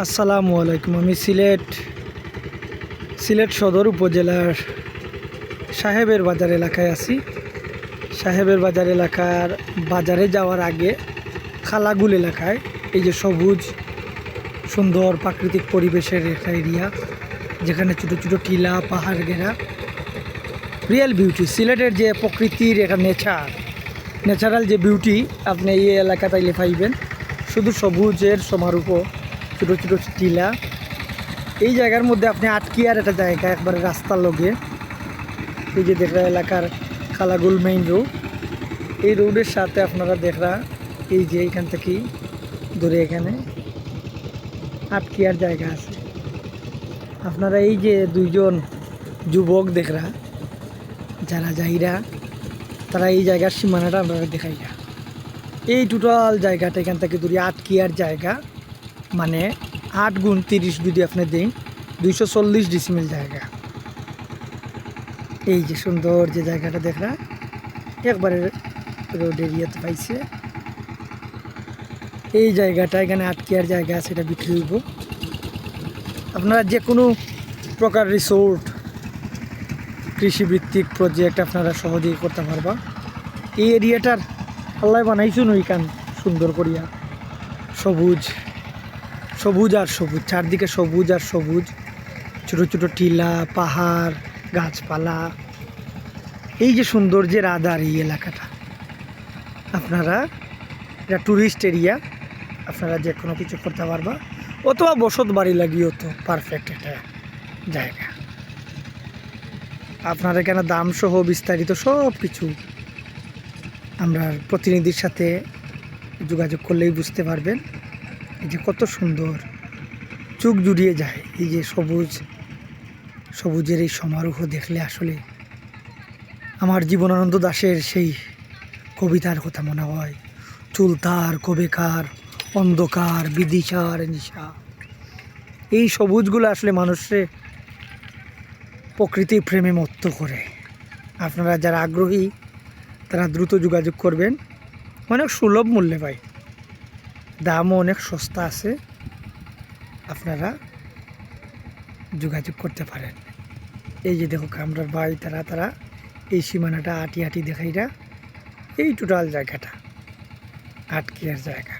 আসসালামু আলাইকুম। আমি সিলেট সিলেট সদর উপজেলার সাহেবের বাজার এলাকায় আছি। সাহেবের বাজার এলাকার বাজারে যাওয়ার আগে খালাগুল এলাকায় এই যে সবুজ, সুন্দর প্রাকৃতিক পরিবেশের একটা এরিয়া, যেখানে ছোটো ছোটো টিলা, পাহাড় ঘেরা রিয়েল বিউটি সিলেটের যে প্রকৃতির একটা নেচার ন্যাচারাল যে বিউটি আপনি এই এলাকা তাইলে পাইবেন শুধু সবুজের সমারূপ ছোটো ছোটো টিলা। এই জায়গার মধ্যে আপনি আটকিয়ার একটা জায়গা একবারে রাস্তার লগে। এই যে দেখরা এলাকার কালাগুল মেইন রোড এই রোডের সাথে আপনারা দেখরা এই যে এইখান থেকেই ধরে এখানে আটকিয়ার জায়গা আছে। আপনারা এই যে দুইজন যুবক দেখরা, যারা যাইরা, তারা এই জায়গার সীমানাটা আপনারা দেখাইরা এই টোটাল জায়গাটা এখান থেকে ধরি আটকিয়ার জায়গা। মানে আট গুণ তিরিশ যদি আপনি দিন, দুইশো চল্লিশ ডিসিমিল জায়গা। এই যে সুন্দর যে জায়গাটা দেখরা একবারে রোড এরিয়াতে পাইছে। এই জায়গাটা এখানে আটকিয়ার জায়গা আছে, এটা বিক্রি হইব। আপনারা যে কোনো প্রকার রিসোর্ট কৃষিভিত্তিক প্রজেক্ট আপনারা সহজেই করতে পারবা। এই এরিয়াটার আল্লাহ বানাইছুন ওইখান সুন্দর করিয়া। সবুজ। সবুজ আর সবুজ, চারদিকে সবুজ আর সবুজ। ছোটো ছোটো টিলা, পাহাড়, গাছপালা। এই যে সৌন্দর্যের আধার এই এলাকাটা। আপনারা এটা ট্যুরিস্ট এরিয়া আপনারা যে কোনো কিছু করতে পারবা। অথবা বসত বাড়ি লাগিয়েও তো পারফেক্ট এটা জায়গা। আপনার এখানে দাম সহ বিস্তারিত সব কিছু আমরা প্রতিনিধির সাথে যোগাযোগ করলেই বুঝতে পারবেন। এই যে কত সুন্দর। চোখ জুড়িয়ে যায় এই যে সবুজ, সবুজের এই সমারোহ দেখলে আসলে আমার জীবনানন্দ দাশের সেই কবিতার কথা মনে হয় চুলতার কবেকার অন্ধকার, বিদিশার নিশা। এই সবুজগুলো আসলে মানুষে প্রকৃতির প্রেমে মত্ত করে। আপনারা যারা আগ্রহী, তারা দ্রুত যোগাযোগ করবেন। অনেক সুলভ মূল্যে পাই দামও অনেক সস্তা আছে। আপনারা যোগাযোগ করতে পারেন। এই যে দেখো কামরার বাড়ি তারা তারা এই সীমানাটা আটি আটি দেখাইরা এই টোটাল জায়গাটা আটকিয়ার জায়গা।